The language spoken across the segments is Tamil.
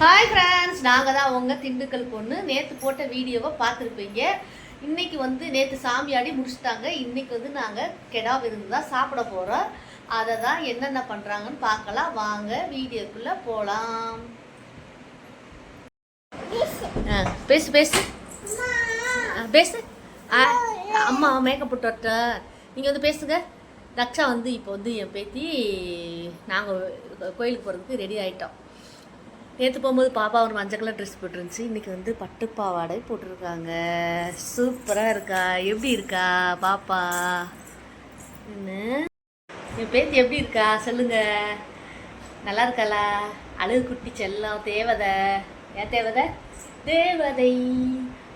ஹாய் ஃப்ரெண்ட்ஸ் நாங்கள் தான் அவங்க திண்டுக்கல் பொண்ணு. நேற்று போட்ட வீடியோவை பார்த்துருப்பீங்க. இன்னைக்கு வந்து நேற்று சாமியாடி முடிச்சுட்டாங்க. இன்னைக்கு வந்து நாங்கள் கெடா விருந்து தான் சாப்பிட போகிறோம் அதை தான் என்னென்ன பண்ணுறாங்கன்னு பார்க்கலாம். வாங்க வீடியோக்குள்ளே போகலாம் ஆ பேசு பேசு. பேசு. ஆ, அம்மா மேக்கப் போட்டு வரட்ட. நீங்கள் வந்து பேசுங்க. ரக்ஷா வந்து இப்போ வந்து என் பேத்தி நாங்கள் கோயிலுக்கு போகிறதுக்கு ரெடி ஆகிட்டோம் நேற்று போகும்போது பாப்பா ஒரு மஞ்சள் கலர் ட்ரெஸ் போட்டுருந்துச்சு. இன்றைக்கி வந்து பட்டு பாவாடை போட்டிருக்காங்க. சூப்பராக இருக்கா? எப்படி இருக்கா பாப்பா? என்ன? என் பேத்தி எப்படி இருக்கா? சொல்லுங்க. நல்லா இருக்காளா? அழகு குட்டி செல்லம் தேவதை. ஏன் தேவதை? தேவதை.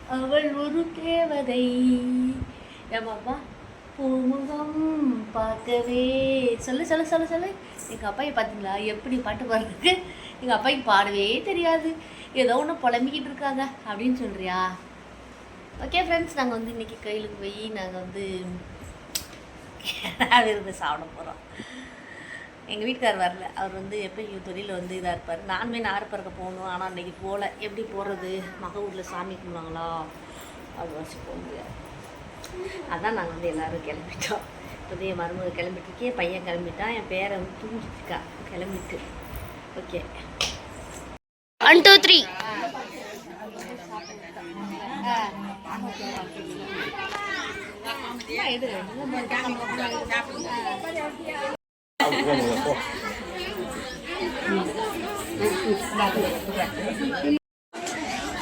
அவள் ஒரு தேவதை. என் பாப்பா பூமுகம் பார்க்கவே சொல்லு சொல்லு சொல்லு சொல்லு. எங்கள் அப்பாயை பார்த்தீங்களா எப்படி பாட்டு பாடுறதுக்கு? எங்கள் அப்பாய்க்கு பாடவே தெரியாது. ஏதோ ஒன்று புலம்பிக்கிட்டு இருக்காங்க அப்படின்னு சொல்கிறியா ஓகே ஃப்ரெண்ட்ஸ் நாங்கள் வந்து இன்றைக்கி கோயிலுக்கு போய் நாங்கள் வந்து விருந்து சாப்பிட போகிறோம் எங்கள் வீட்டுக்கார் வரல. அவர் வந்து எப்போ தொழிலில் வந்து இதாக இருப்பார். நானுமே நார் பறக்க போகணும். ஆனால் அன்றைக்கி போகல எப்படி போகிறது மக ஊரில் சாமி கும்பிடுவாங்களா? அப்படி வச்சு போக முடியாது. அதான் நாங்கள் வந்து எல்லோரும் கிளம்பிட்டோம். இப்போ என் மருமக கிளம்பிட்டுருக்கே. பையன் கிளம்பிட்டான் என் பேரை வந்து தூங்கிட்டு இருக்கா கிளம்பிட்டு. ஓகே ஒன் டூ த்ரீ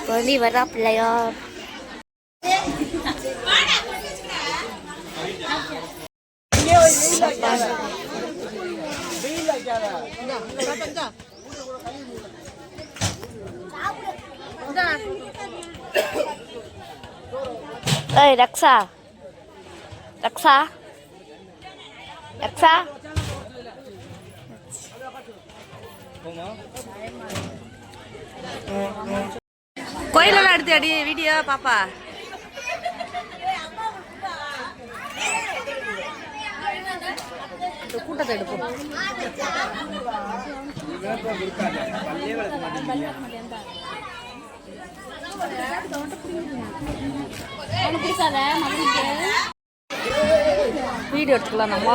கோழி வரா பிள்ளையார் ஏய் ரக்ஷா. ரக்ஷா. ரக்ஷா. கோயிலெல்லாம் எடுத்து அடி வீடியோ பாப்பா. கூட்டத்தை எடுப்போம். வீடியோ எடுத்துக்கலாம் நம்ம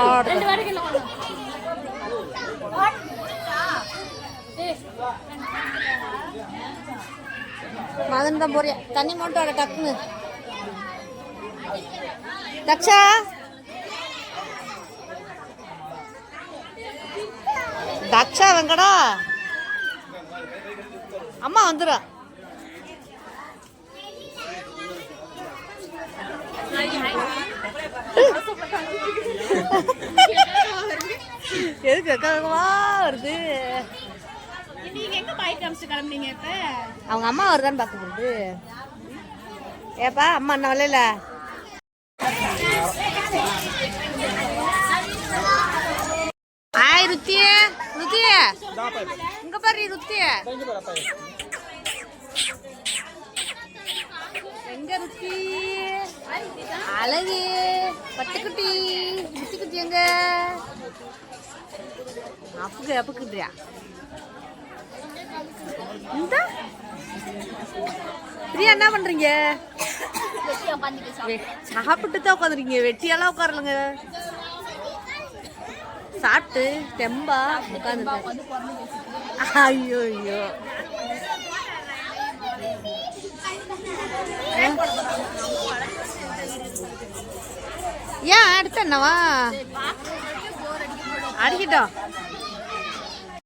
மதன் தான் போறியா? தண்ணி மட்டும் அட டக்குன்னு. தக்ஷா தக்ஷா வெங்கடா. அம்மா வந்துடும் எதுக்கு வெக்கமா வருது? அவங்க அம்மா வருதான்னு பார்க்க போகுது. ஏப்பா அம்மா என்ன வரல ஆய் ருத்திய ருத்திய இங்க பாரு ருத்திய எங்க ருத்தி? அழகு. பட்டுக்குட்டி ருத்திக்குட்டி எங்க அப்புக்கு அப்புக்குட்டியா? இந்த. பிரியா என்ன பண்றீங்க? வெ- சாப்பிட்டு தான் உட்காந்துருக்கீங்க. வெட்டியெல்லாம் உட்காரலங்க. சாப்பிட்டு தெம்பா உட்காந்து ஐயோ ஐயோ ஏன் அடுத்த என்னவா? அடிக்கட்டும்.